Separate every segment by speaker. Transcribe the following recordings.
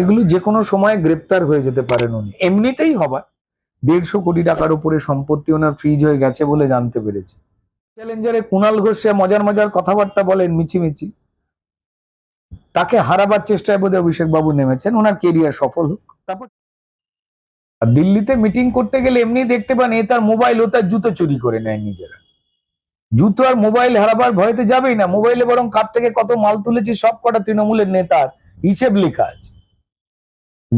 Speaker 1: এগুলো যে কোনো সময় গ্রেপ্তার হয়ে যেতে পারেন উনি। এমনিতেই হবার দেড়শো কোটি টাকার উপরে সম্পত্তি ওনার ফ্রিজ হয়ে গেছে বলে জানতে পেরেছে। চ্যালেঞ্জারে কুণাল ঘোষে মজার মজার কথাবার্তা বলেন মিছিমিছি, তাকে হারাবার চেষ্টায় বোধহয় অভিষেক বাবু নেমেছেন। ওনার কেরিয়ার সফল হোক। তারপর আর দিল্লিতে মিটিং করতে গেলে এমনি দেখতে পান, এ তার মোবাইল, ও তার জুতো চুরি করে নেয় নিজেরা। জুতো আর মোবাইল হারাবার ভয়তে যাবেই না। মোবাইলে বরং কার থেকে কত মাল তুলেছি সব কটা তৃণমূলের নেতার হিসেব লেখা আছে।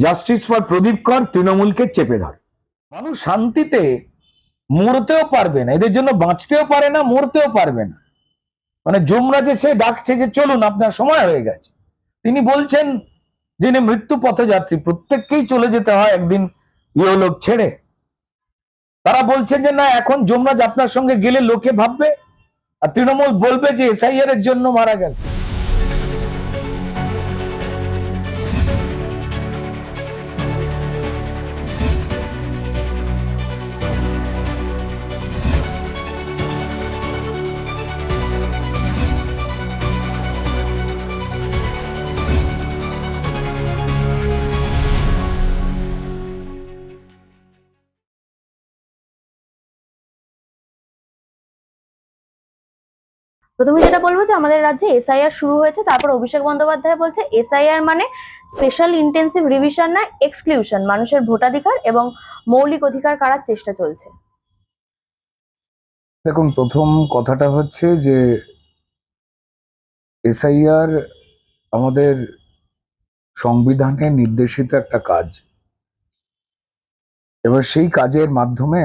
Speaker 1: জাস্টিস ফর প্রদীপ কর তৃণমূলকে চেপে ধর। মানুষ শান্তিতে মরতেও পারবে না, এদের জন্য বাঁচতেও পারে না, মরতেও পারবে না। মানে যমরাজ সে ডাকছে যে চলুন, আপনার সময় হয়ে গেছে। তিনি বলছেন, যিনি মৃত্যু পথযাত্রী, প্রত্যেককেই চলে যেতে হয় একদিন ইহলোক ছেড়ে। তারা বলছেন যে, না, এখন যমরাজ আপনার সঙ্গে গেলে লোকে ভাববে। আর তৃণমূল বলবে যে, এসআইআর এর জন্য মারা গেল।
Speaker 2: প্রথমে যেটা বলব যে আমাদের রাজ্যে এসআইআর শুরু হয়েছে, তারপর অভিষেক বন্দ্যোপাধ্যায় বলছে এসআইআর মানে স্পেশাল ইন্টেন্সিভ রিভিশন না এক্সক্লুশন মানুষের ভোটাধিকার এবং মৌলিক অধিকার কারার চেষ্টা চলছে।
Speaker 1: দেখুন, প্রথম কথাটা হচ্ছে যে এসআইআর আমাদের সংবিধানে নির্দেশিত একটা কাজ। এবার সেই কাজের মাধ্যমে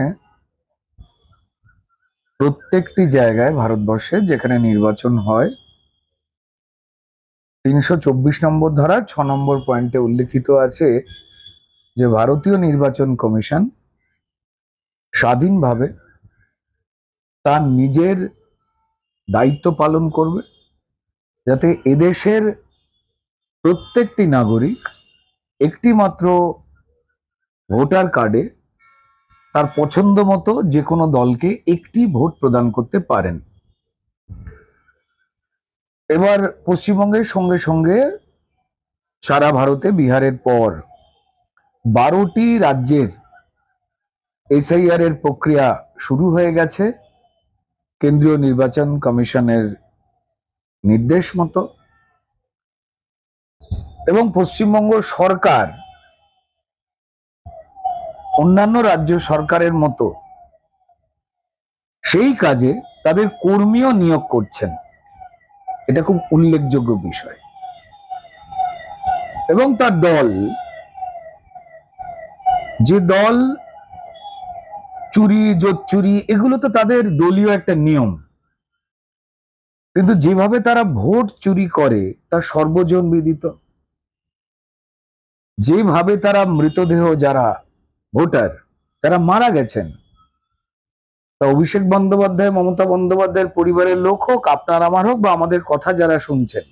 Speaker 1: প্রত্যেকটি জায়গায় ভারতবর্ষে যেখানে নির্বাচন হয়, তিনশো চব্বিশ নম্বর ধারা ছ নম্বর পয়েন্টে উল্লেখিত আছে যে ভারতীয় নির্বাচন কমিশন স্বাধীনভাবে তার নিজের দায়িত্ব পালন করবে যাতে এদেশের প্রত্যেকটি নাগরিক একটি মাত্র ভোটার কার্ডে তার পছন্দ মতো যে কোনো দলকে একটি ভোট প্রদান করতে পারেন। এবার পশ্চিমবঙ্গের সঙ্গে সঙ্গে সারা ভারতে বিহারের পর বারোটি রাজ্যের এসআইআর এর প্রক্রিয়া শুরু হয়ে গেছে। কেন্দ্রীয় নির্বাচন কমিশনের নির্দেশ মতো। এবং পশ্চিমবঙ্গ সরকার অন্যান্য রাজ্য সরকারের মতো সেই কাজে তাদের কর্মীও নিয়োগ করছেন। এটা খুব উল্লেখযোগ্য বিষয়। এবং তার দল, যে দল চুরি, জোট চুরি, এগুলো তো তাদের দলীয় একটা নিয়ম। কিন্তু যেভাবে তারা ভোট চুরি করে, তা সর্বজন বিদিত। যেভাবে তারা মৃতদেহ যারা ভোটার, তারা মারা গেছেন। তা অভিষেক বন্দ্যোপাধ্যায়, মমতা বন্দ্যোপাধ্যায়ের পরিবারের লোক হোক, আপনার, আমার হোক, বা আমাদের কথা যারা শুনছেন,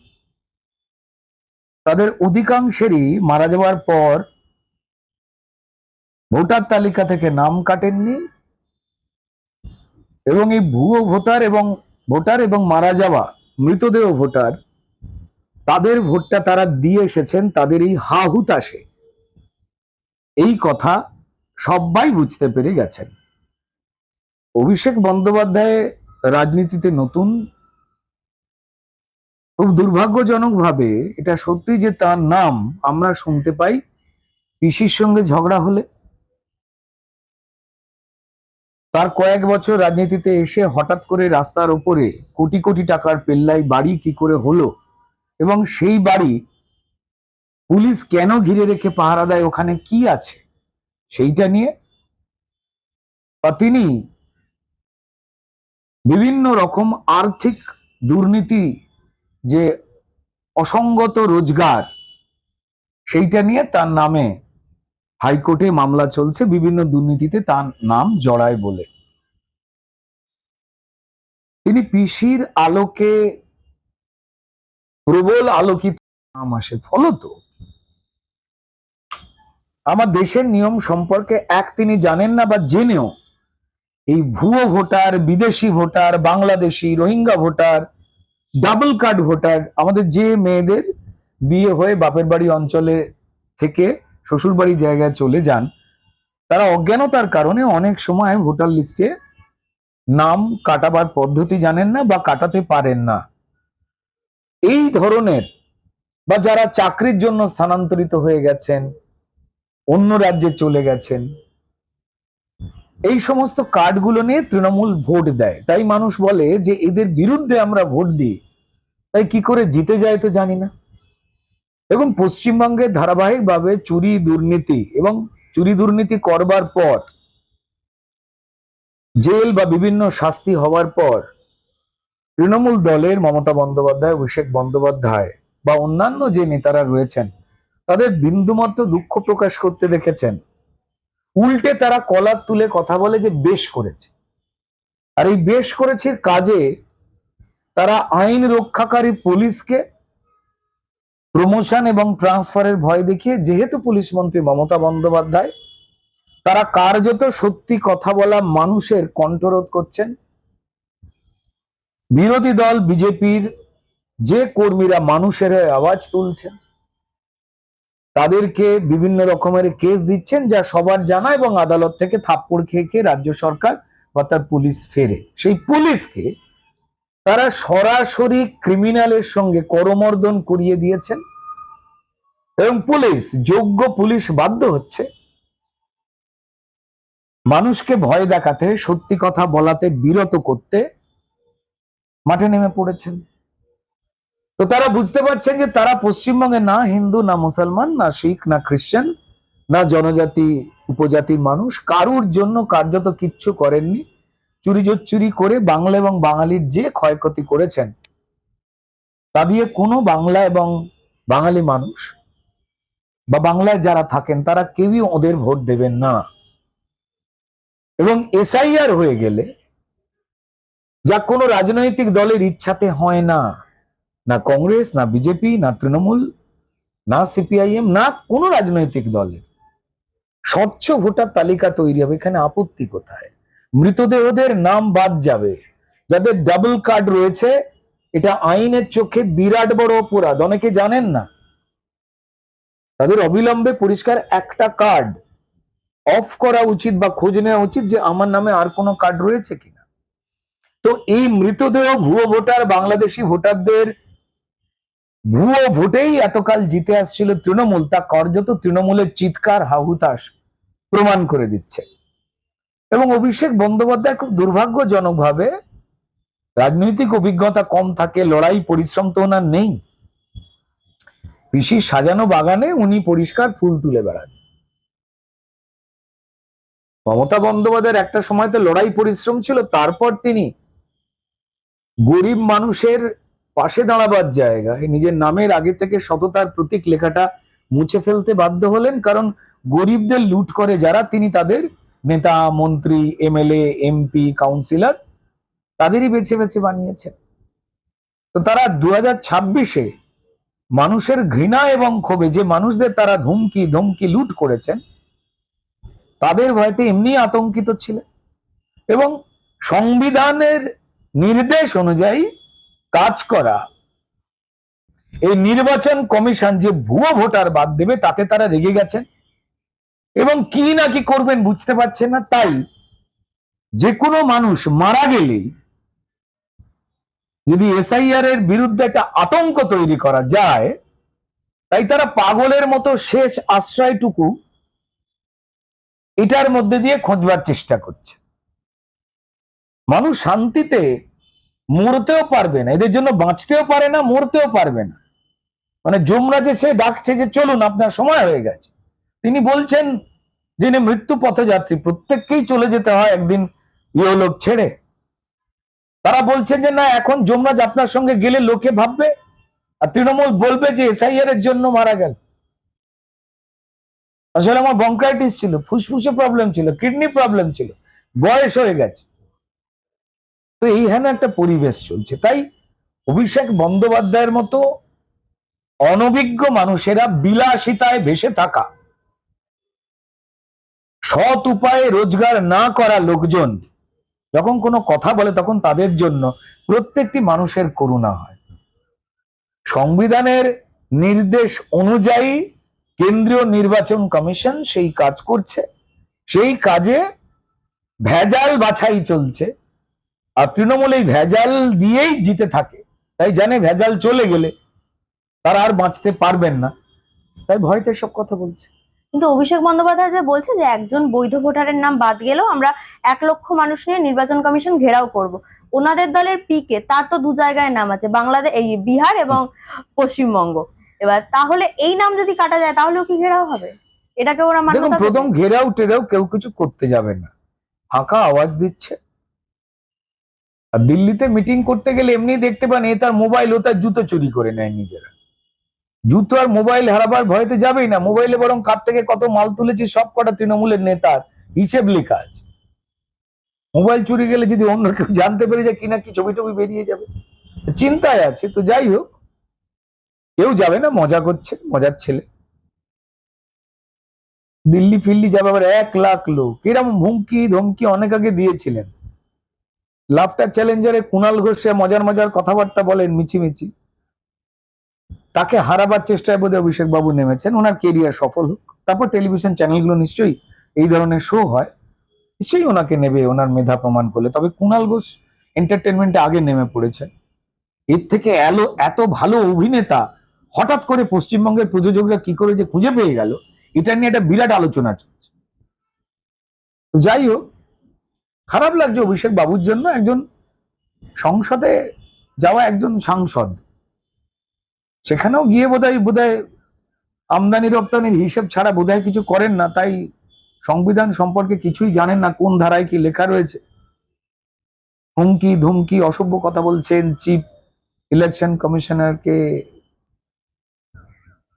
Speaker 1: তাদের অধিকাংশেরই মারা যাওয়ার পর ভোটার তালিকা থেকে নাম কাটেননি এবং এই ভুয়ো ভোটার এবং ভোটার এবং মারা যাওয়া মৃতদেহ ভোটার, তাদের ভোটটা তারা দিয়ে এসেছেন, তাদের এই হা হুতাশে এই কথা সবাই বুঝতে পেরে গেছেন। অভিষেক বন্দ্যোপাধ্যায় রাজনীতিতে নতুন, খুব দুর্ভাগ্যজনকভাবে এটা সত্যি যে তার নাম আমরা শুনতে পাই পিসির সঙ্গে ঝগড়া হলে। তার কয়েক বছর রাজনীতিতে এসে হঠাৎ করে রাস্তার ওপরে কোটি কোটি টাকার পেল্লাই বাড়ি কি করে হলো এবং সেই বাড়ি পুলিশ কেন ঘিরে রেখে পাহারা দেয় ওখানে কি আছে? সেইটা নিয়ে বা তিনি বিভিন্ন রকম আর্থিক দুর্নীতি যে অসঙ্গত রোজগার, সেইটা নিয়ে তার নামে হাইকোর্টে মামলা চলছে, বিভিন্ন দুর্নীতিতে তার নাম জড়ায় বলে। তিনি পিসির আলোকে প্রবল আলোকিত নাম আসে, ফলত আমার দেশের নিয়ম সম্পর্কে এক তিনি জানেন না বা জেনেও এই ভুয়ো ভোটার, বিদেশি voter, Bangladeshi, Rohingya voter, double card voter, আমাদের যে মেয়েদের বিয়ে হয়ে বাপের বাড়ি অঞ্চলে থেকে শ্বশুরবাড়ি জায়গায় চলে যান, তারা অজ্ঞানতার কারণে অনেক সময় ভোটার লিস্টে নাম কাটাবার পদ্ধতি জানেন না বা কাটাতে পারেন না। এই ধরনের বা যারা চাকরির জন্য স্থানান্তরিত হয়ে গেছেন অন্য রাজ্যে চলে গেছেন। এই সমস্ত কার্ডগুলো নিয়ে তৃণমূল ভোট দেয়। তাই মানুষ বলে যে এদের বিরুদ্ধে আমরা ভোট দিই। তাই কি করে জিতে যায় তো জানি না। দেখুন, পশ্চিমবঙ্গে ধারাবাহিকভাবে চুরি দুর্নীতি এবং চুরি দুর্নীতি করবার পর, জেল বা বিভিন্ন শাস্তি হওয়ার পর, তৃণমূল দলের মমতা বন্দ্যোপাধ্যায়, অভিষেক বন্দ্যোপাধ্যায় বা অন্যান্য যে নেতারা রয়েছেন তাদের বিন্দুমাত্র দুঃখ প্রকাশ করতে দেখেছেন। উল্টে তারা কলার তুলে কথা বলে যে বেশ করেছে। আর এই বেশ করেছে কাজে তারা আইন রক্ষাকারী পুলিশকে প্রমোশন এবং ট্রান্সফারের ভয় দেখিয়ে, যেহেতু পুলিশ মন্ত্রী মমতা বন্দ্যোপাধ্যায়, তারা কার্যত সত্যি কথা বলা মানুষের কণ্ঠরোধ করছেন। বিরোধী দল, বিজেপির যে কর্মীরা মানুষের আওয়াজ তুলছেন তাদেরকে বিভিন্ন রকমের কেস দিচ্ছেন যা সবার জানা এবং আদালত থেকে থাপ্পড় খেয়ে খেয়ে রাজ্য সরকার বা তার পুলিশ ফেরে। সেই পুলিশকে তারা সরাসরি ক্রিমিনালের সঙ্গে করমর্দন করিয়ে দিয়েছেন এবং পুলিশ, যোগ্য পুলিশ বাধ্য হচ্ছে মানুষকে ভয় দেখাতে, সত্যি কথা বলাতে বিরত করতে মাঠে নেমে পড়েছেন। তো তারা বুঝতে পারছেন যে তারা পশ্চিমবঙ্গে না হিন্দু, না মুসলমান, না শিখ, না খ্রিস্টান, না জনজাতি উপজাতির মানুষ কারুর জন্য কার্যত কিচ্ছু করেননি। চুরি চুরি করে বাংলা এবং বাঙালির যে ক্ষয়ক্ষতি করেছেন, তা দিয়ে কোনো বাংলা এবং বাঙালি মানুষ বা বাংলায় যারা থাকেন, তারা কেউই ওদের ভোট দেবেন না। এবং এসআইআর হয়ে গেলে যা কোনো রাজনৈতিক দলের ইচ্ছাতে হয় না। না কংগ্রেস, না বিজেপি, না তৃণমূল, না সিপিআইএম, না কোনো রাজনৈতিক দলের। স্বচ্ছ ভোটার তালিকা তৈরি হবে, এখানে আপত্তি কোথায়? মৃতদেহদের নাম বাদ যাবে। যাদের ডাবল কার্ড রয়েছে, এটা আইনের চোখে বিরাট বড় অপরাধ। অনেকে জানেন না? তাদের অবিলম্বে পরিষ্কার একটা কার্ড। অফ করা উচিত বা খোঁজ নেওয়া উচিত যে আমার নামে আর কোনো কার্ড রয়েছে কিনা। তো এই মৃতদেহ ভুয়ো ভোটার, বাংলাদেশি ভোটারদের ভুয়ো ভোটেই এতকাল জিতে আসছিল তৃণমূল, তা কার্যত তৃণমূলের চিৎকার হাহুতাস প্রমাণ করে দিচ্ছে। এবং অভিষেক বন্দ্যোপাধ্যায় খুব দুর্ভাগ্যজনকভাবে রাজনৈতিক অভিজ্ঞতা কম থাকে, লড়াই পরিশ্রম তো ওনার নেই। পিসি সাজানো বাগানে উনি পরিষ্কার ফুল তুলে বেড়ান। মমতা বন্দ্যোপাধ্যায়ের একটা সময় তো লড়াই পরিশ্রম ছিল, তারপর তিনি গরিব মানুষের পাশে দাঁড়াবার জায়গায় নিজের নামের আগে থেকে সততার প্রতীক লেখাটা মুছে ফেলতে বাধ্য হলেন, কারণ গরিবদের লুট করে যারা, তিনি তাদের নেতা, মন্ত্রী, এমএলএ, এমপি, কাউন্সিলর, তাদেরই বেছে বেছে বানিয়েছেন। তো তারা দু হাজার ছাব্বিশে মানুষের ঘৃণা এবং ক্ষোভে যে মানুষদের তারা ধুমকি, ধমকি লুট করেছেন, তাদের ভয়তে এমনি আতঙ্কিত ছিলেন। এবং সংবিধানের নির্দেশ অনুযায়ী কাজ করা। এই নির্বাচন কমিশন যে ভুয়ো ভোটার বাদ দেবে, তাতে তারা রেগে গেছেন এবং কি না কি করবেন বুঝতে পারছেন না, তাই যে কোনো মানুষ মারা গেলেই যদি এসআইআর এর বিরুদ্ধে একটা আতঙ্ক তৈরি করা যায়, তাই তারা পাগলের মতো শেষ আশ্রয়টুকু এটার মধ্যে দিয়ে খোঁজবার চেষ্টা করছে। মানুষ শান্তিতে মরতেও পারবে না। এদের জন্য বাঁচতেও পারে না, মরতেও পারবে না। মানে যমরাজ এসে ডাকছে যে চলুন, আপনার সময় হয়ে গেছে। তিনি বলছেন, যিনি মৃত্যু পথযাত্রী, প্রত্যেককেই চলে যেতে হয় একদিন ইহলোক ছেড়ে। তারা বলছেন যে, না, এখন যমরাজ আপনার সঙ্গে গেলে লোকে ভাববে আর তৃণমূল বলবে যে এসআইআর এর জন্য মারা গেল। আসলে আমার বঙ্ক্রাইটিস ছিল, ফুসফুসে প্রবলেম ছিল কিডনি প্রবলেম ছিল, বয়স হয়ে গেছে। তো এইখানে একটা পরিবেশ চলছে। তাই অভিষেক বন্দ্যোপাধ্যায়ের মতো অনভিজ্ঞ মানুষেরা বিলাসিতায় ভেসে থাকা, সৎ উপায়ে রোজগার না করা লোকজন, যখন কোনো কথা বলে তখন তাদের জন্য প্রত্যেকটি মানুষের করুণা হয়। সংবিধানের নির্দেশ অনুযায়ী কেন্দ্রীয় নির্বাচন কমিশন সেই কাজ করছে, সেই কাজে ভেজাল বাছাই চলছে। আর তৃণমূল এই ভেজাল দিয়েই জিতে থাকে। তাই জানে ভেজাল চলে গেলে তারা আর বাঁচতে পারবেন না। তাই ভয়তে সব কথা বলছে।
Speaker 2: কিন্তু অভিষেক বন্দ্যোপাধ্যায় যে বলছে যে একজন বৈধ ভোটারের নাম বাদ গেলেও আমরা এক লক্ষ মানুষ নিয়ে নির্বাচন কমিশন ঘেরাও করব। ওনাদের দলের পিকে তার তো দু জায়গায় নাম আছে বাংলাদেশ এই বিহার এবং পশ্চিমবঙ্গ। এবার তাহলে এই নাম যদি কাটা যায় তাহলেও কি ঘেরাও হবে? এটাকে ওরা মান্যতা
Speaker 1: প্রথম ঘেরাও টেরাও কেউ কিছু করতে যাবে না। ফাঁকা আওয়াজ দিচ্ছে। আর দিল্লিতে মিটিং করতে গেলে এমনি দেখতে পান এ তার মোবাইল ও তার জুতো চুরি করে নেয় নিজেরা। জুতো আর মোবাইল হারাবার ভয়তে যাবেই না। মোবাইলে বরং কার থেকে কত মাল তুলেছে, সব কটা তৃণমূলের নেতার হিসেব লেখা আছে। মোবাইল চুরি গেলে যদি অন্য কেউ জানতে পেরে যায় কিনা কি ছবি টবি বেরিয়ে যাবে? চিন্তায় আছে, তো যাই হোক। কেউ যাবে না, মজা করছে, মজার ছেলে। দিল্লি ফিল্লি যাবে আবার এক লাখ লোক। এরকম হুমকি ধমকি অনেক আগে দিয়েছিলেন। লাফটার চ্যালেঞ্জারে কুণাল ঘোষে মজার মজার কথাবার্তা বলেন মিছিমিছি। তাকে হারাবার চেষ্টায় বোধহয় অভিষেক বাবু নেমেছেন, ওনার কেরিয়ার সফল হোক। তারপর টেলিভিশন চ্যানেলগুলো নিশ্চয়ই এই ধরনের শো হয়। নিশ্চয়ই ওনাকে নেবে, ওনার মেধা প্রমাণ করলে। তবে কুণাল ঘোষ এন্টারটেনমেন্টে আগে নেমে পড়েছেন। এর থেকে এলো, এত ভালো অভিনেতা, হঠাৎ করে পশ্চিমবঙ্গের প্রযোজকরা কি করে যে খুঁজে পেয়ে গেল, এটা নিয়ে একটা বিরাট আলোচনা চলছে। যাই হোক খারাপ লাগছে অভিষেক বাবুর জন্য একজন সংসদে যাওয়া একজন সাংসদ। সেখানেও গিয়ে বোধহয় বোধহয় আমদানি রপ্তানির হিসেব ছাড়া বোধহয় কিছু করেন না, তাই সংবিধান সম্পর্কে কিছুই জানেন না, কোন ধারায় কি লেখা রয়েছে। হুমকি, ধুমকি, অসভ্য কথা বলছেন, চিফ ইলেকশন কমিশনারকে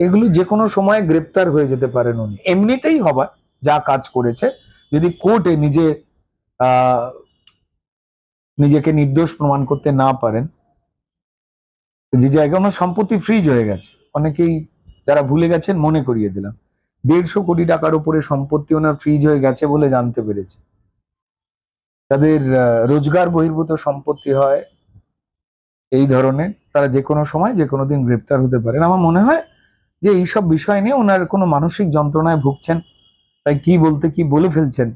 Speaker 1: এগুলো যে কোনো সময় গ্রেপ্তার হয়ে যেতে পারেন উনি। এমনিতেই হবার যা কাজ করেছে, যদি কোর্টে নিজে নিজেকে নির্দোষ প্রমাণ করতে না পারেন। যে জায়গায় ওনার সম্পত্তি ফ্রিজ হয়ে গেছে। অনেকেই যারা ভুলে গেছেন মনে করিয়ে দিলাম। দেড়শো কোটি টাকার উপরে সম্পত্তি ওনার ফ্রিজ হয়ে গেছে বলে জানতে পেরেছে। তাদের রোজগার বহির্ভূত সম্পত্তি হয় এই ধরনের। তারা যে কোনো সময়, যে কোনো দিন গ্রেপ্তার হতে পারেন। আমার মনে হয় যে এইসব বিষয় নিয়ে ওনার কোনো মানসিক যন্ত্রণায় ভুগছেন। তাই কি বলতে কি বলে ফেলছেন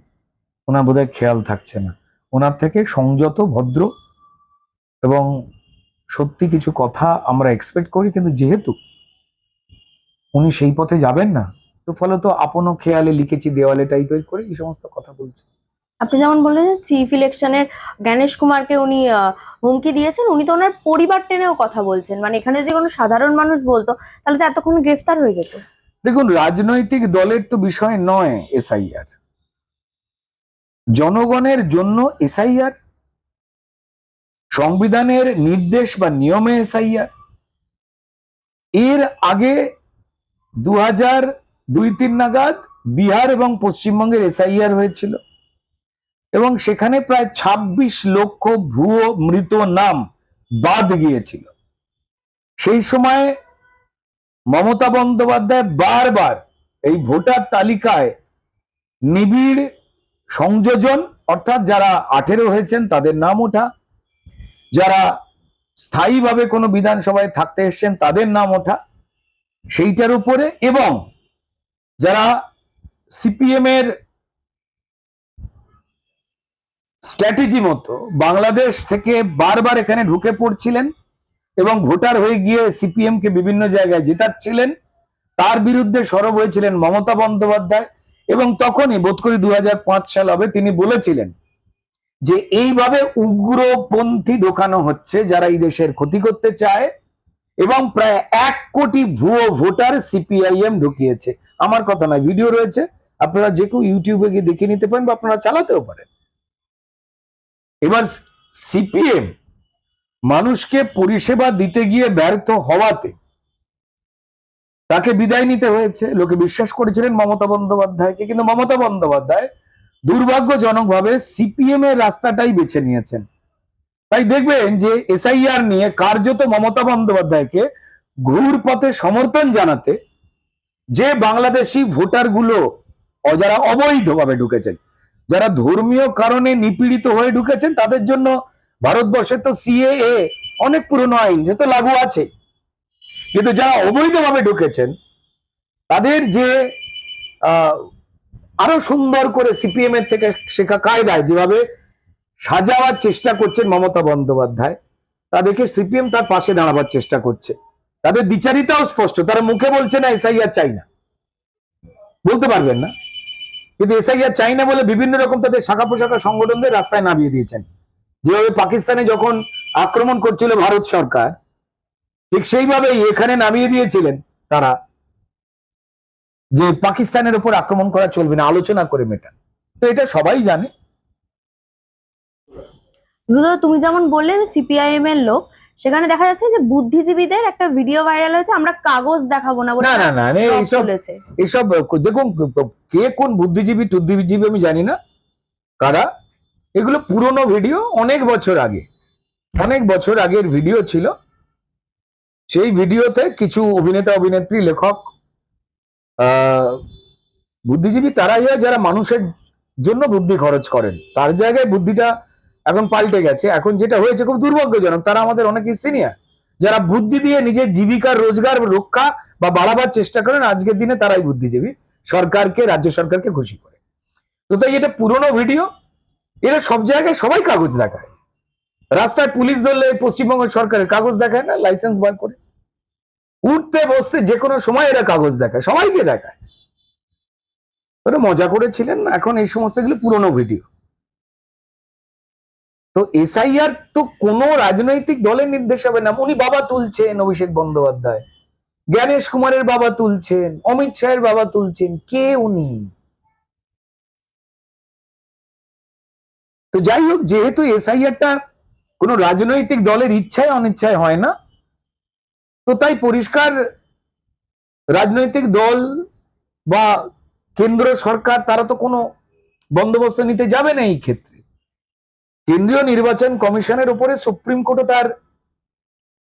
Speaker 1: ওনার বোধহয় খেয়াল থাকছে না। ওনার থেকে সংযত ভদ্র এবং সত্যি কিছু কথা আমরা এক্সপেক্ট করি কিন্তু যেহেতু উনি সেই পথে যাবেন না তো ফলে তো আপনও খেয়ালে লিখেছি দেওয়ালে টাইপের করে এই সমস্ত কথা বলছে।
Speaker 2: আপনি যেমন বললেন চিফ ইলেকশনের জ্ঞানেশ কুমারকে উনি হুমকি দিয়েছেন উনি তো ওনার পরিবার টেনেও কথা বলছেন। মানে এখানে যদি কোনো সাধারণ মানুষ বলতো তাহলে তো এতক্ষণ গ্রেফতার হয়ে যেত।
Speaker 1: দেখুন রাজনৈতিক দলের তো বিষয় নয় এসআইআর। জনগণের জন্য এসআইআর, সংবিধানের নির্দেশ বা নিয়মে এসআইআর। এর আগে দু হাজার দুই তিন নাগাদ বিহার এবং পশ্চিমবঙ্গের এসআইআর হয়েছিল এবং সেখানে প্রায় ২৬ লক্ষ ভুয়ো মৃত নাম বাদ গিয়েছিল। সেই সময় মমতা বন্দ্যোপাধ্যায় বারবার এই ভোটার তালিকায় নিবিড় সংযোজন, অর্থাৎ যারা আঠেরো হয়েছেন তাদের নাম ওঠা। যারা স্থায়ীভাবে কোনো বিধানসভায় থাকতে এসছেন তাদের নাম ওঠা। সেইটার উপরে এবং যারা সিপিএম এর স্ট্র্যাটেজি মতো বাংলাদেশ থেকে বারবার এখানে ঢুকে পড়ছিলেন এবং ভোটার হয়ে গিয়ে সিপিএম কে বিভিন্ন জায়গায় জেতাচ্ছিলেন, তার বিরুদ্ধে সরব হয়েছিলেন মমতা বন্দ্যোপাধ্যায়। এবং তখনই বোধ করি দু হাজার পাঁচ সাল হবে, তিনি বলেছিলেন যে এইভাবে উগ্রপন্থী ঢোকানো হচ্ছে যারা এই দেশের ক্ষতি করতে চায় এবং প্রায় এক কোটি ভুয়ো ভোটার সিপিআইএম ঢুকিয়েছে। আমার কথা নয়, ভিডিও রয়েছে, আপনারা যে কেউ ইউটিউবে গিয়ে দেখে নিতে পারেন বা আপনারা চালাতেও পারেন। এবার সিপিএম মানুষকে পরিষেবা দিতে গিয়ে ব্যর্থ হওয়াতে তাকে বিদায় নিতে হয়েছে। লোকে বিশ্বাস করেছিলেন মমতা বন্দ্যোপাধ্যায়কে, কিন্তু মমতা বন্দ্যোপাধ্যায় দুর্ভাগ্যজনকভাবে সিপিএম এর রাস্তাটাই বেছে নিয়েছেন। তাই দেখবেন যে এসআইআর নিয়ে কার্যত মমতা বন্দ্যোপাধ্যায়কে ঘুর পথে সমর্থন জানাতে যে বাংলাদেশি ভোটারগুলো যারা অবৈধভাবে ঢুকেছেন, যারা ধর্মীয় কারণে নিপীড়িত হয়ে ঢুকেছেন, তাদের জন্য ভারতবর্ষে তো সিএএ অনেক পুরনো আইন যে তো লাগু আছে। কিন্তু যারা অবৈধভাবে ঢুকেছেন, তাদের যে আরও সুন্দর করে সিপিএম এর থেকে শেখা কায়দায় যেভাবে সাজাবার চেষ্টা করছেন মমতা বন্দ্যোপাধ্যায়, তাদেরকে সিপিএম তার পাশে দাঁড়াবার চেষ্টা করছে। তাদের দ্বিচারিতাও স্পষ্ট, তারা মুখে বলছে না, এসআইআর চাই না। বলতে পারবেন না। কিন্তু এসআইআর চাই না বলে বিভিন্ন রকম তাদের শাখা পোশাখা সংগঠনদের রাস্তায় নামিয়ে দিয়েছেন। যেভাবে পাকিস্তানে যখন আক্রমণ করছিল ভারত সরকার ঠিক সেইভাবেই এখানে নামিয়ে দিয়েছিলেন তারা যে পাকিস্তানের উপর আক্রমণ করা চলবে না আলোচনা করে মেটান। তো এটা সবাই জানে।
Speaker 2: তুমি যেমন বললে যে সিপিআইএম এর লোক সেখানে দেখা যাচ্ছে যে বুদ্ধিজীবীদের একটা ভিডিও ভাইরাল হয়েছে আমরা কাগজ দেখাবো না
Speaker 1: না না না
Speaker 2: blog
Speaker 1: এইসব দেখুন কে কোন বুদ্ধিজীবী টুদ্ধিজীবী আমি জানি না। কারা? এগুলো পুরনো ভিডিও অনেক বছর আগে অনেক বছর আগের ভিডিও ছিল। সেই ভিডিওতে কিছু অভিনেতা, অভিনেত্রী, লেখক বুদ্ধিজীবী তারাই হয় যারা মানুষের জন্য বুদ্ধি খরচ করেন। তার জায়গায় বুদ্ধিটা এখন পাল্টে গেছে। এখন যেটা হয়েছে খুব দুর্ভাগ্যজনক, তারা আমাদের অনেকেই সিনিয়র যারা বুদ্ধি দিয়ে নিজের জীবিকার রোজগার, রক্ষা বা বাড়াবার চেষ্টা করেন, আজকের দিনে তারাই বুদ্ধিজীবী। সরকারকে, রাজ্য সরকারকে খুশি করে। তো তাই এটা পুরনো ভিডিও। এরা সব জায়গায় সবাই কাগজ দেখায়। রাস্তায় পুলিশ ধরলে পশ্চিমবঙ্গ সরকারের কাগজ দেখায় না লাইসেন্স বার করে। উঠতে, বসতে যে কোনো সময় এরা কাগজ দেখায়, সবাইকে দেখায়। ওরা মজা করেছিলেন, এখন এই সমস্তগুলো পুরনো ভিডিও তো এসআইআর তো কোনো রাজনৈতিক দলের নির্দেশ হবে না। উনি বাবা তুলছেন অভিষেক বন্দ্যোপাধ্যায়। জ্ঞানেশ কুমারের বাবা তুলছেন, অমিত শাহের বাবা তুলছেন, কে উনি? তো যাই হোক, যেহেতু এসআইআরটা কোনো রাজনৈতিক দলের ইচ্ছায়, অনিচ্ছায় হয় না তো তাই পরিষ্কার রাজনৈতিক দল বা কেন্দ্র সরকার, তারা তো কোনো বন্দোবস্ত নিতে যাবে না এই ক্ষেত্রে। কেন্দ্রীয় নির্বাচন কমিশনের উপরে সুপ্রিম কোর্টও তার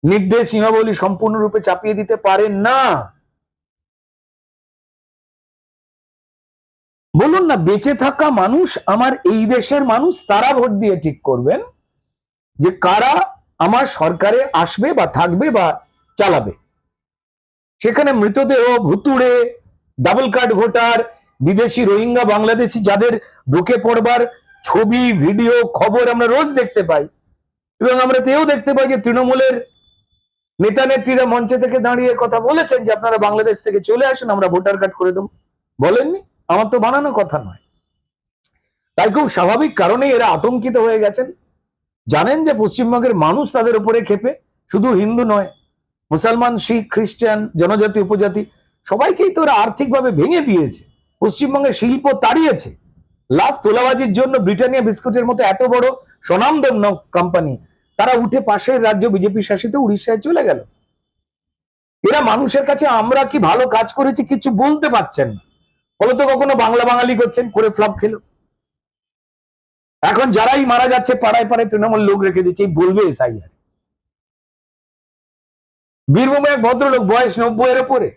Speaker 1: নির্দেশ সীমাবলী সম্পূর্ণরূপে চাপিয়ে দিতে পারেন না। বলুন না, বেঁচে থাকা মানুষ, আমার এই দেশের মানুষ, তারা ভোট দিয়ে ঠিক করবেন? যে কারা আমার সরকারে আসবে বা থাকবে বা চালাবে। সেখানে মৃতদেহ ভুতুড়ে ডাবল কার্ড ভোটার, বিদেশি রোহিঙ্গা, বাংলাদেশি যাদের ঢুকে পড়বার ছবি, ভিডিও, খবর আমরা রোজ দেখতে পাই। এবং আমরা তেও দেখতে পাই যে তৃণমূলের নেতা, নেত্রীরা মঞ্চে থেকে দাঁড়িয়ে কথা বলেছেন যে আপনারা বাংলাদেশ থেকে চলে আসুন, আমরা ভোটার কার্ড করে দেবো। বলেননি? আমার তো বানানো কথা নয়। তাই খুব স্বাভাবিক কারণেই এরা আতঙ্কিত হয়ে গেছেন। জানেন যে পশ্চিমবঙ্গের মানুষ তাদের উপরে খেপে, শুধু হিন্দু নয় মুসলমান, শিখ, খ্রিস্টান, জনজাতি, উপজাতি, সবাইকেই তো ওরা আর্থিকভাবে ভেঙে দিয়েছে। পশ্চিমবঙ্গের শিল্প তাড়িয়েছে। লাস্ট তোলাবাজির জন্য ব্রিটানিয়া বিস্কুটের মতো এত বড় স্বনামধন্য কোম্পানি তারা উঠে পাশের রাজ্য বিজেপি শাসিত উড়িষ্যায় চলে গেল। এরা মানুষের কাছে আমরা কি ভালো কাজ করেছি কিছু বলতে পারছেন না। ফলত কখনো বাংলা বাঙালি করছেন, করে ফ্লপ খেলো। এখন যারাই মারা যাচ্ছে, পাড়ায় পাড়ায় তৃণমূল লোক রেখে দিচ্ছে বলবে এসআইআর বীরভূমে এক ভদ্রলোক বয়স নব্বই এর উপরে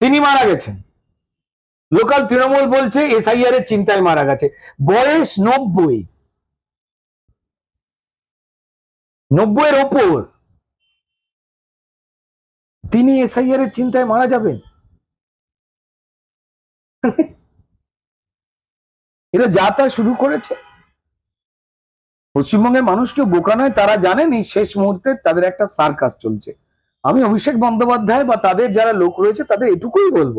Speaker 1: তিনি মারা গেছেন। লোকাল তৃণমূল বলছে এসআইআর এর চিন্তায় মারা গেছে। বয়স নব্বই। নব্বই এর ওপর তিনি এসআইআর এর চিন্তায় মারা যাবেন? এরা যা শুরু করেছে। পশ্চিমবঙ্গের মানুষ কেউ বোকা নয়, তারা জানেন এই শেষ মুহূর্তে তাদের একটা সার্কাস চলছে। আমি অভিষেক বন্দ্যোপাধ্যায় বা তাদের যারা লোক রয়েছে, তাদের এটুকুই বলব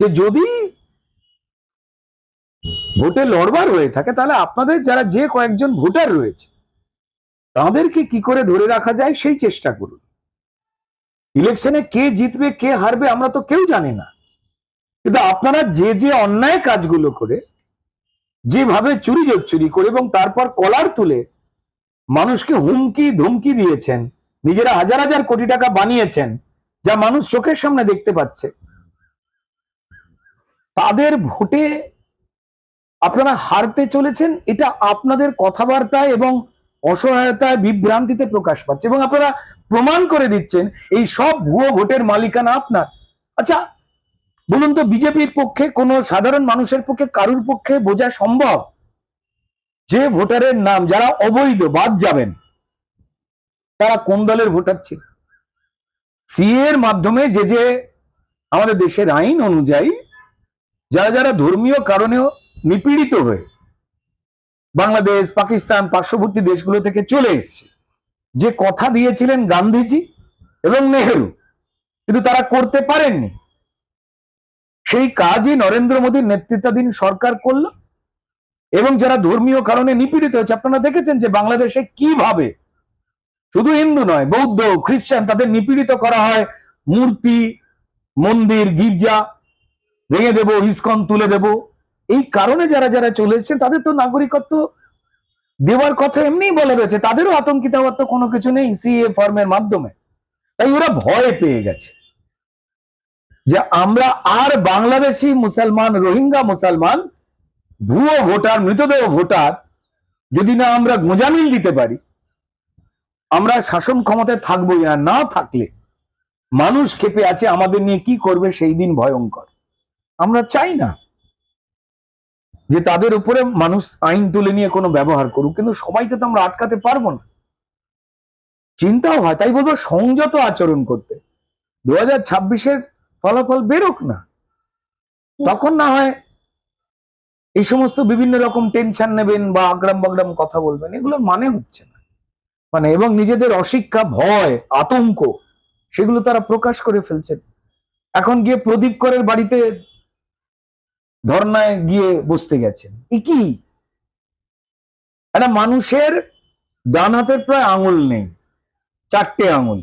Speaker 1: যে যদি ভোটে লড়বার হয়ে থাকে, তাহলে আপনাদের যারা যে কয়েকজন ভোটার রয়েছে, তাদেরকে কি করে ধরে রাখা যায় সেই চেষ্টা করুন। ইলেকশনে কে জিতবে, কে হারবে, আমরা তো কেউ জানি না। কিন্তু আপনারা যে যে অন্যায় কাজগুলো করে যেভাবে চুরি চুরি করে এবং তারপর কলার তুলে মানুষকে হুমকি ধমকি দিয়েছেন, নিজেরা হাজার হাজার কোটি টাকা বানিয়েছেন, যা মানুষ চোখের সামনে দেখতে পাচ্ছে। তাদের ভোটে আপনারা হারতে চলেছেন, এটা আপনাদের কথাবার্তা এবং অসহায়তায় বিভ্রান্তিতে প্রকাশ পাচ্ছে এবং আপনারা প্রমাণ করে দিচ্ছেন, এই সব ভুয়ো ভোটের মালিকানা আপনার। আচ্ছা বলুন তো, বিজেপির পক্ষে, কোনো সাধারণ মানুষের পক্ষে কারুর পক্ষে বোঝা সম্ভব? যে ভোটারের নাম, যারা অবৈধ, বাদ যাবেন। তারা কোন দলের ভোটার ছিল? সি এর মাধ্যমে যে যে আমাদের দেশের আইন অনুযায়ী যারা যারা ধর্মীয় কারণেও নিপীড়িত হয়ে বাংলাদেশ, পাকিস্তান, পার্শ্ববর্তী দেশগুলো থেকে চলে এসছে। যে কথা দিয়েছিলেন গান্ধীজি এবং নেহেরু, কিন্তু তারা করতে পারেননি। সেই কাজই নরেন্দ্র মোদীর নেতৃত্বাধীন সরকার করল। এবং যারা ধর্মীয় কারণে নিপীড়িত হয়েছে, আপনারা দেখেছেন যে বাংলাদেশে কীভাবে শুধু হিন্দু নয়, বৌদ্ধ, খ্রিস্টান তাদের নিপীড়িত করা হয়। মূর্তি, মন্দির, গির্জা, ভেঙে দেব, ইস্কন তুলে দেব। এই কারণে যারা যারা চলে এসেছে তাদের তো নাগরিকত্ব দেওয়ার কথা এমনিই বলে রয়েছে। তাদেরও আতঙ্কিত হওয়ার তো কোনো কিছু নেই, সিএ, ফর্মের মাধ্যমে। তাই ওরা ভয় পেয়ে গেছে। যে আমরা আর বাংলাদেশি মুসলমান, রোহিঙ্গা মুসলমান, ভুয়ো ভোটার, মৃতদেহ ভোটার, যদি না আমরা গোঁজামিল দিতে পারি, আমরা শাসন ক্ষমতায় থাকবোই আর না থাকলে মানুষ খেপে আছে, আমাদের নিয়ে কি করবে, সেই দিন ভয়ঙ্কর। আমরা চাই না যে তাদের উপরে মানুষ আইন তুলে নিয়ে কোনো ব্যবহার করুক, কিন্তু সবাইকে তো আমরা আটকাতে পারব না। চিন্তাও হয়, তাই বলব সংযত আচরণ করতে। দু হাজার ছাব্বিশের ফলাফল বেরোক না। তখন না হয় এই সমস্ত বিভিন্ন রকম টেনশন নেবেন বা আগ্রাম বাগ্রাম কথা বলবেন, এগুলোর মানে হচ্ছে না। মানে এবং নিজেদের অশিক্ষা, ভয়, আতঙ্ক, সেগুলো তারা প্রকাশ করে ফেলছেন। এখন গিয়ে প্রদীপ করের বাড়িতে ধর্নায় গিয়ে বসতে গেছেন। এ কি? একটা মানুষের ডান হাতের প্রায় আঙুল নেই, চারটে আঙুল।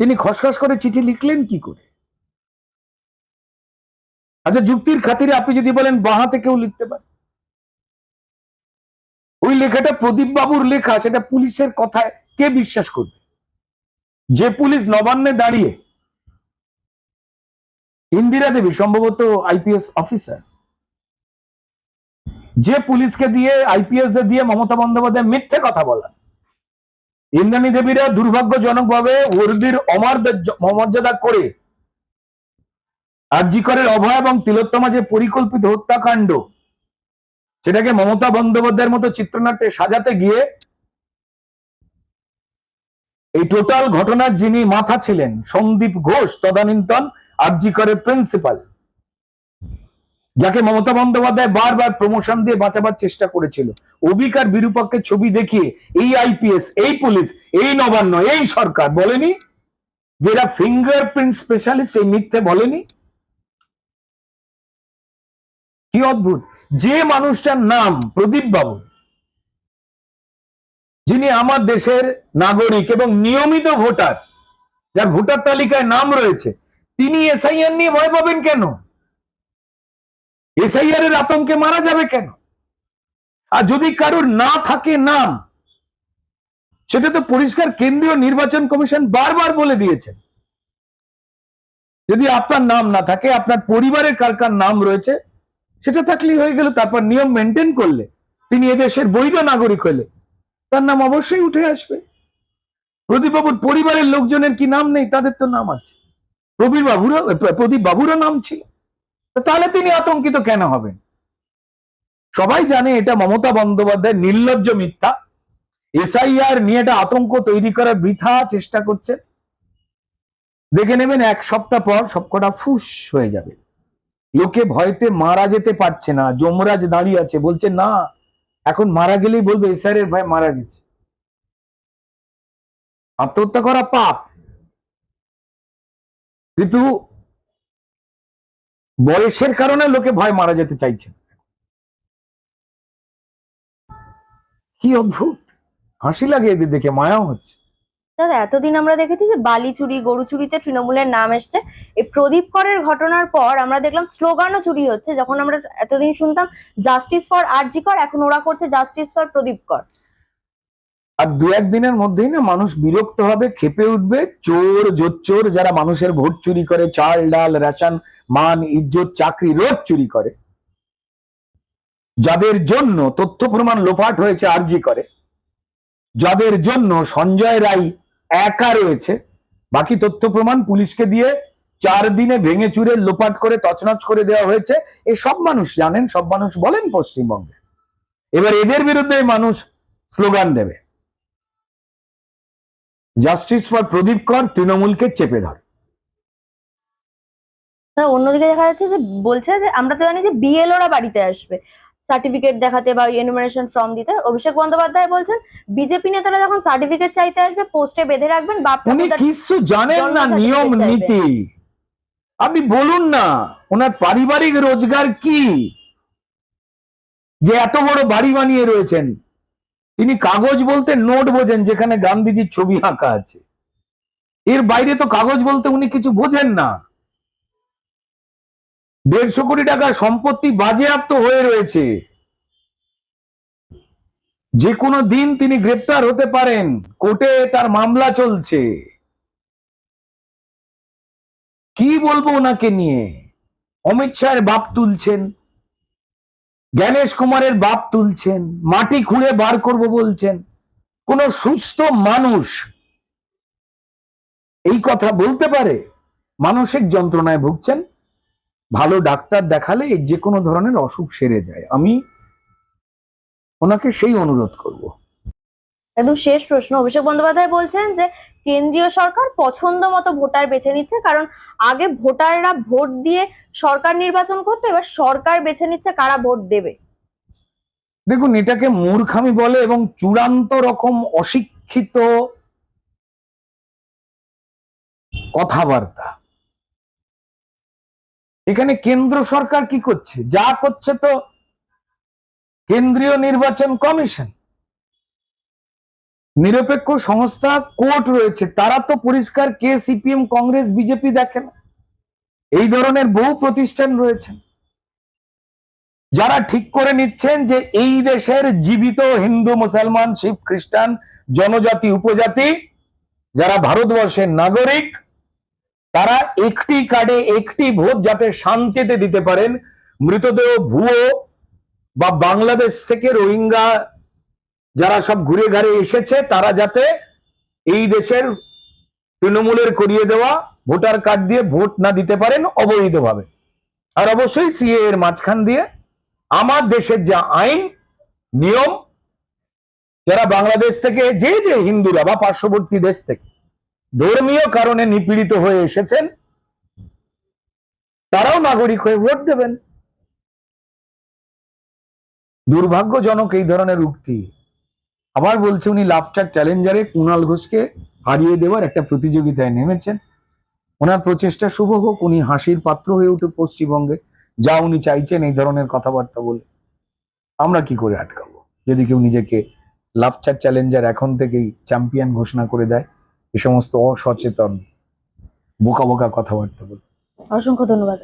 Speaker 1: তিনি খসখস করে চিঠি লিখলেন কি করে? আচ্ছা যুক্তির খাতিরে আপনি যদি বলেন বাঁ হাতে কেউ লিখতে পারে। ওই লেখাটা প্রদীপ বাবুর লেখা, সেটা পুলিশের কথায় কে বিশ্বাস করবে? যে পুলিশ নবান্নে দাঁড়িয়ে ইন্দিরা দেবী, সম্ভবত আইপিএস অফিসার, যে পুলিশকে দিয়ে আইপিএস দিয়ে মমতা বন্দ্যোপাধ্যায় মিথ্যে কথা বলা ইন্দ্রাণী দেবীরা দুর্ভাগ্যজনকভাবে অমার অমর্যাদা করে আরজিকরের অভয় এবং তিলোত্তমা যে পরিকল্পিত হত্যাকাণ্ড, সেটাকে মমতা বন্দ্যোপাধ্যায়ের মতো চিত্রনাট্যে সাজাতে গিয়ে এই টোটাল ঘটনার যিনি মাথা ছিলেন, সন্দীপ ঘোষ, তদানীন্তন আরজিকরের প্রিন্সিপাল। যাকে মমতা বন্দ্যোপাধ্যায় বারবার প্রমোশন দিয়ে বাঁচাবার চেষ্টা করেছিল। অবিকার বিরূপক্ষের ছবি দেখিয়ে এই আইপিএস এই পুলিশ, এই নবান্ন, এই সরকার বলেনি? যে এরা ফিঙ্গারপ্রিন্ট স্পেশালিস্ট এই মিথ্যে বলেনি? কি অদ্ভুত। যে মানুষটার নাম প্রদীপ বাবু যিনি আমার দেশের নাগরিক এবং নিয়মিত ভোটার, যার ভোটার তালিকায় নাম রয়েছে, তিনি এসআইআর নিয়ে ভয় পাবেন কেন? এসআইআর এর আতঙ্কে মারা যাবে কেন? আর যদি কারোর না থাকে নাম, সেটা তো পরিষ্কার কেন্দ্রীয় নির্বাচন কমিশন বারবার বলে দিয়েছেন। যদি আপনার নাম না থাকে, আপনার পরিবারের কার কার নাম রয়েছে, সেটা থাকলেই হয়ে গেল, তারপর নিয়ম মেনটেন করলে, তিনি এদেশের বৈধ নাগরিক হলে, তার নাম অবশ্যই উঠে আসবে। প্রদীপবাবুর পরিবারের লোকজনের কি নাম নেই? তাদের তো নাম আছে। প্রবীর বাবুরও প্রদীপ বাবুরও নাম ছিল। তাহলে তিনি আতঙ্কিত কেন হবেন? সবাই জানে এটা মমতা বন্দ্যোপাধ্যায় নির্লজ্জ মিথ্যা। এসআইআর নিয়ে একটা আতঙ্ক তৈরি করার বৃথা চেষ্টা করছে। দেখে নেবেন এক সপ্তাহ পর সবকটা ফুস হয়ে যাবে। লোকে ভয়তে মারা যেতে পারছে না, যমরাজ দাঁড়িয়ে আছে, বলছে, না, এখন মারা গেলেই বলবে এসআইআর ভাই মারা গেছে। আত্মহত্যা করা পাপ। কিন্তু বয়সের কারণে লোকে ভয় মারা যেতে চাইছে কি অদ্ভুত। হাসি লাগে এদের দেখে মায়াও হচ্ছে।
Speaker 2: দাদা, এতদিন আমরা দেখেছি যে বালি চুরি, গরু চুরিতে তৃণমূলের নাম এসছে। এই প্রদীপ করের ঘটনার পর আমরা দেখলাম স্লোগানও চুরি হচ্ছে। যখন আমরা এতদিন শুনতাম, জাস্টিস ফর আরজি কর, এখন ওরা করছে জাস্টিস ফর প্রদীপ কর।
Speaker 1: আর দু একদিনের মধ্যেই না মানুষ বিরক্ত হবে, খেপে উঠবে। চোর, জোচ্চোর যারা মানুষের ভোট চুরি করে, চাল, ডাল, রেশন, মান, ইজ্জত, চাকরি রোজ চুরি করে, যাদের জন্য তথ্য প্রমাণ লোপাট হয়েছে, আরজি করে, যাদের জন্য সঞ্জয় রায় একা রয়েছে, বাকি তথ্য প্রমাণ পুলিশকে দিয়ে চার দিনে ভেঙে চুরে লোপাট করে, তছনছ করে দেওয়া হয়েছে, এ সব মানুষ জানেন, সব মানুষ বলেন পশ্চিমবঙ্গে। এবার এদের বিরুদ্ধে মানুষ স্লোগান দেবে। জাস্টিস ফর প্রদীপ কর তৃণমূলকে চেপে ধর।
Speaker 2: অন্যদিকে দেখা যাচ্ছে যে বলছে যে আমরা তো জানি যে বিএলওরা বাড়িতে আসবে। সার্টিফিকেট দেখাতে বা এনুমারেশন ফর্ম দিতে। অভিষেক বন্দ্যোপাধ্যায় বলছেন বিজেপি নেতারা যখন সার্টিফিকেট চাইতে আসবে পোস্টে বেঁধে রাখবেন বাপ
Speaker 1: উনি কিছু জানেন না নিয়ম নীতি। আপনি বলুন না ওনার পারিবারিক রোজগার কি? যে এত বড় বাড়ি বানিয়ে রয়েছেন। তিনি কাগজ বলতে নোট বোঝেন, যেখানে গান্ধীজির ছবি আঁকা আছে। এর বাইরে তো কাগজ বলতে উনি কিছু বোঝেন না। দেড়শো কোটি টাকা সম্পত্তি বাজেয়াপ্ত হয়ে রয়েছে। যে কোনো দিন তিনি গ্রেপ্তার হতে পারেন। কোর্টে তার মামলা চলছে। কি বলব ওনাকে নিয়ে? অমিত শাহের বাপ তুলছেন। জ্ঞানেশ কুমারের বাপ তুলছেন, মাটি খুঁড়ে বার করব বলছেন। কোন সুস্থ মানুষ এই কথা বলতে পারে? মানসিক যন্ত্রণায় ভুগছেন? ভালো ডাক্তার দেখালে যে কোনো ধরনের অসুখ সেরে যায়। আমি ওনাকে সেই অনুরোধ করব।
Speaker 2: একদম শেষ প্রশ্ন। অভিষেক বন্দ্যোপাধ্যায় বলছেন যে কেন্দ্রীয় সরকার পছন্দ মতো ভোটার বেছে নিচ্ছে, কারণ আগে ভোটাররা ভোট দিয়ে সরকার নির্বাচন করতো, এবার সরকার বেছে নিচ্ছে কারা ভোট দেবে।
Speaker 1: দেখুন, এটাকে মূর্খামি বলে এবং চূড়ান্ত রকম অশিক্ষিত কথাবার্তা। এখানে কেন্দ্র সরকার কি করছে? যা করছে তো কেন্দ্রীয় নির্বাচন কমিশন। নিরপেক্ষ সংস্থা, কোর্ট রয়েছে। তারা তো পরিষ্কার কে সিপিএম, কংগ্রেস, বিজেপি দেখে না এই ধরনের বহু প্রতিষ্ঠান রয়েছে। যারা ঠিক করে নিচ্ছেন যে এই দেশের জীবিত হিন্দু, মুসলমান, শিখ, খ্রিস্টান, জনজাতি, উপজাতি, যারা ভারতবর্ষের নাগরিক, তারা একটি কার্ডে একটি ভোট যাতে শান্তিতে দিতে পারেন। মৃতদেহ ভুয়ো বা বাংলাদেশ থেকে রোহিঙ্গা যারা সব ঘুরে ঘাড়ে এসেছে, তারা যাতে এই দেশের তৃণমূলের করিয়ে দেওয়া ভোটার কার্ড দিয়ে ভোট না দিতে পারেন অবৈধভাবে। আর অবশ্যই সিএ এর মাঝখান দিয়ে আমার দেশের যা আইন, নিয়ম, যারা বাংলাদেশ থেকে যে যে হিন্দুরা বা পার্শ্ববর্তী দেশ থেকে ধর্মীয় কারণে নিপীড়িত হয়ে এসেছেন, তারাও নাগরিক হয়ে ভোট দেবেন। দুর্ভাগ্যজনক এই ধরনের উক্তি। আবার বলছে উনি লাফটার চ্যালেঞ্জারে কুণাল ঘোষকে হারিয়ে দেওয়ার একটা প্রতিযোগিতায় নেমেছেন। ওনার প্রচেষ্টা শুভ হোক, উনি হাসির পাত্র হয়ে উঠুক পশ্চিমবঙ্গে। যা উনি চাইছেন এই ধরনের কথাবার্তা বলে। আমরা কি করে আটকাবো? যদি কেউ নিজেকে লাফচার চ্যালেঞ্জার এখন থেকেই চ্যাম্পিয়ন ঘোষণা করে দেয়, এ সমস্ত অসচেতন বোকা বোকা কথাবার্তা বলে।
Speaker 2: অসংখ্য ধন্যবাদ।